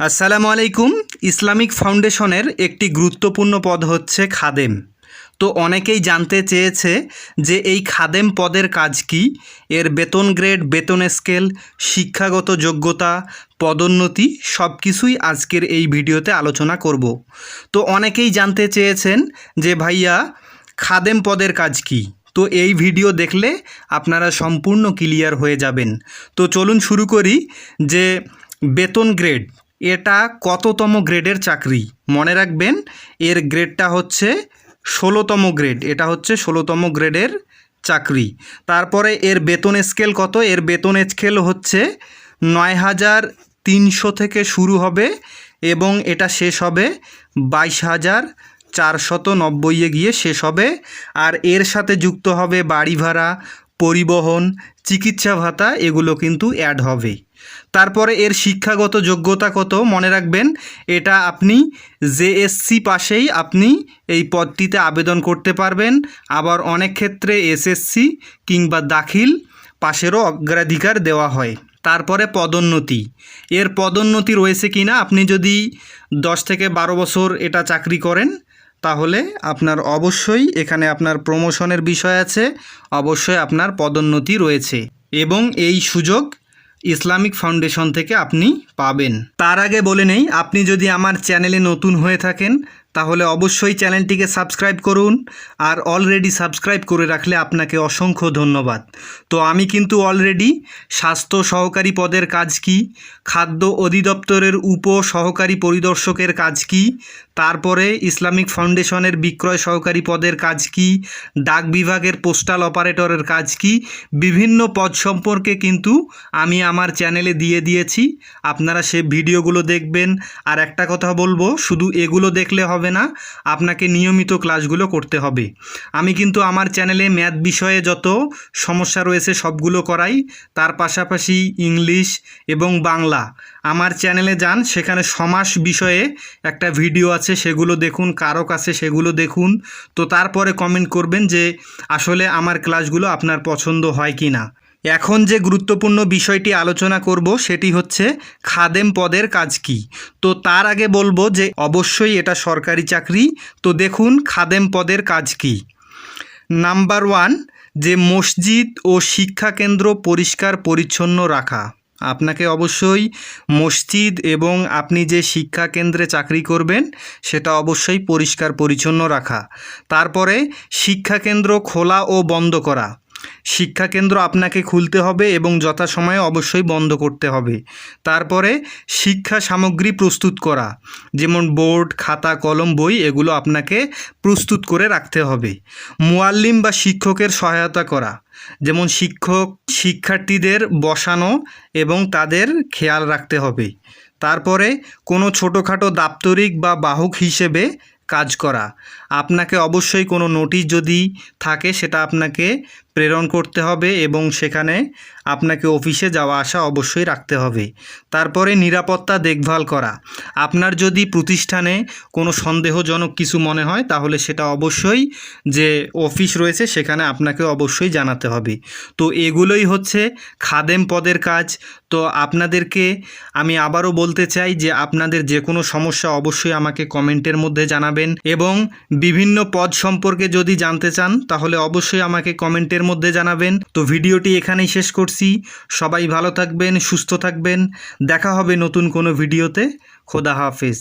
আসসালামু আলাইকুম। ইসলামিক ফাউন্ডেশনের একটি গুরুত্বপূর্ণ পদ হচ্ছে খাদেম। তো অনেকেই জানতে চেয়েছে যে এই খাদেম পদের কাজ কি? এর বেতন গ্রেড, বেতন স্কেল, শিক্ষাগত যোগ্যতা, পদোন্নতি সব কিছুই আজকের এই ভিডিওতে আলোচনা করব। তো অনেকেই জানতে চেয়েছেন যে ভাইয়া, খাদেম পদের কাজ কি? তো এই ভিডিও দেখলে আপনারা সম্পূর্ণ ক্লিয়ার হয়ে যাবেন। তো চলুন শুরু করি যে বেতন গ্রেড এটা কততম গ্রেডের চাকরি? মনে রাখবেন, এর গ্রেডটা হচ্ছে ষোলোতম গ্রেড। এটা হচ্ছে ষোলোতম গ্রেডের চাকরি। তারপরে এর বেতন স্কেল কত? এর বেতন স্কেল হচ্ছে নয় হাজার তিনশো থেকে শুরু হবে এবং এটা শেষ হবে বাইশ হাজার চারশত নব্বইয়ে গিয়ে শেষ হবে। আর এর সাথে যুক্ত হবে বাড়ি ভাড়া, পরিবহন, চিকিৎসা ভাতা, এগুলো কিন্তু অ্যাড হবে। তারপরে এর শিক্ষাগত যোগ্যতা কত? মনে রাখবেন, এটা আপনি জেএসসি পাশেই আপনি এই পদটিতে আবেদন করতে পারবেন। আবার অনেক ক্ষেত্রে এসএসসি কিংবা দাখিল পাশেরও অগ্রাধিকার দেওয়া হয়। তারপরে পদোন্নতি। এর পদোন্নতি রয়েছে কি না আপনি যদি দশ থেকে বারো বছর এটা চাকরি করেন, তাহলে আপনার অবশ্যই এখানে আপনার প্রমোশনের বিষয় আছে। অবশ্যই আপনার পদোন্নতি রয়েছে। এবং এই সুযোগ ইসলামিক ফাউন্ডেশন থেকে আপনি পাবেন। তার আগে বলে নেই, আপনি যদি আমার চ্যানেলে নতুন হয়ে থাকেন তাহলে অবশ্যই চ্যানেলটিকে সাবস্ক্রাইব করুন আর অলরেডি সাবস্ক্রাইব করে রাখলে আপনাকে অসংখ্য ধন্যবাদ। তো আমি কিন্তু অলরেডি স্বাস্থ্য সহকারী পদের কাজ কি, খাদ্য অধিদপ্তরের উপ সহকারী পরিদর্শকের কাজ কি, তারপরে ইসলামিক ফাউন্ডেশনের বিক্রয় সহকারী পদের কাজ কি, ডাক বিভাগের পোস্টাল অপারেটরের কাজ কি, বিভিন্ন পদ সম্পর্কে কিন্তু আমি আমার চ্যানেলে দিয়ে দিয়েছি। আপনারা সে ভিডিওগুলো দেখবেন। আর একটা কথা বলব, শুধু এগুলো দেখলে হবে না, আপনাকে নিয়মিত ক্লাসগুলো করতে হবে। আমি কিন্তু আমার চ্যানেলে ম্যাথ বিষয়ে যত সমস্যা রয়েছে সবগুলো করাই, তার পাশাপাশি ইংলিশ এবং বাংলা। আমার চ্যানেলে যান, সেখানে সমাস বিষয়ে একটা ভিডিও আছে, সেগুলো দেখুন, কারক আছে, সেগুলো দেখুন। তো তারপরে কমেন্ট করবেন যে আসলে আমার ক্লাসগুলো আপনার পছন্দ হয় কি না এখন যে গুরুত্বপূর্ণ বিষয়টি আলোচনা করব সেটি হচ্ছে খাদেম পদের কাজ কি? তো তার আগে বলব যে অবশ্যই এটা সরকারি চাকরি। তো দেখুন খাদেম পদের কাজ কি। নাম্বার ওয়ান, যে মসজিদ ও শিক্ষাকেন্দ্র পরিষ্কার পরিচ্ছন্ন রাখা। আপনাকে অবশ্যই মসজিদ এবং আপনি যে শিক্ষা কেন্দ্রে চাকরি করবেন, সেটা অবশ্যই পরিষ্কার পরিচ্ছন্ন রাখা। তারপরে শিক্ষাকেন্দ্র খোলা ও বন্ধ করা। শিক্ষাকেন্দ্র আপনাকে খুলতে হবে এবং যথাসময়ে অবশ্যই বন্ধ করতে হবে। তারপরে শিক্ষা সামগ্রী প্রস্তুত করা, যেমন বোর্ড, খাতা, কলম, বই, এগুলো আপনাকে প্রস্তুত করে রাখতে হবে। মুয়াল্লিম বা শিক্ষকের সহায়তা করা, যেমন শিক্ষক, শিক্ষার্থীদের বসানো এবং তাদের খেয়াল রাখতে হবে। তারপরে কোনো ছোটোখাটো দাপ্তরিক বা বাহক হিসেবে কাজ করা, আপনাকে অবশ্যই কোনো নোটিশ যদি থাকে সেটা আপনাকে প্রেরণ করতে হবে এবং সেখানে আপনাকে অফিসে যাওয়া আসা অবশ্যই রাখতে হবে। তারপরে নিরাপত্তা দেখভাল করা। আপনার যদি প্রতিষ্ঠানে কোনো সন্দেহজনক কিছু মনে হয়, তাহলে সেটা অবশ্যই যে অফিস রয়েছে, সেখানে আপনাকে অবশ্যই জানাতে হবে। তো এগুলোই হচ্ছে খাদেম পদের কাজ। তো আপনাদেরকে আমি আবারও বলতে চাই যে আপনাদের যে কোনো সমস্যা অবশ্যই আমাকে কমেন্টের মধ্যে জানাবেন এবং বিভিন্ন পদ সম্পর্কে যদি জানতে চান, তাহলে অবশ্যই আমাকে কমেন্টের মধ্যে জানাবেন। তো ভিডিওটি এখানেই শেষ করছি। সবাই ভালো থাকবেন, সুস্থ থাকবেন। দেখা হবে নতুন কোনো ভিডিওতে। খোদা হাফেজ।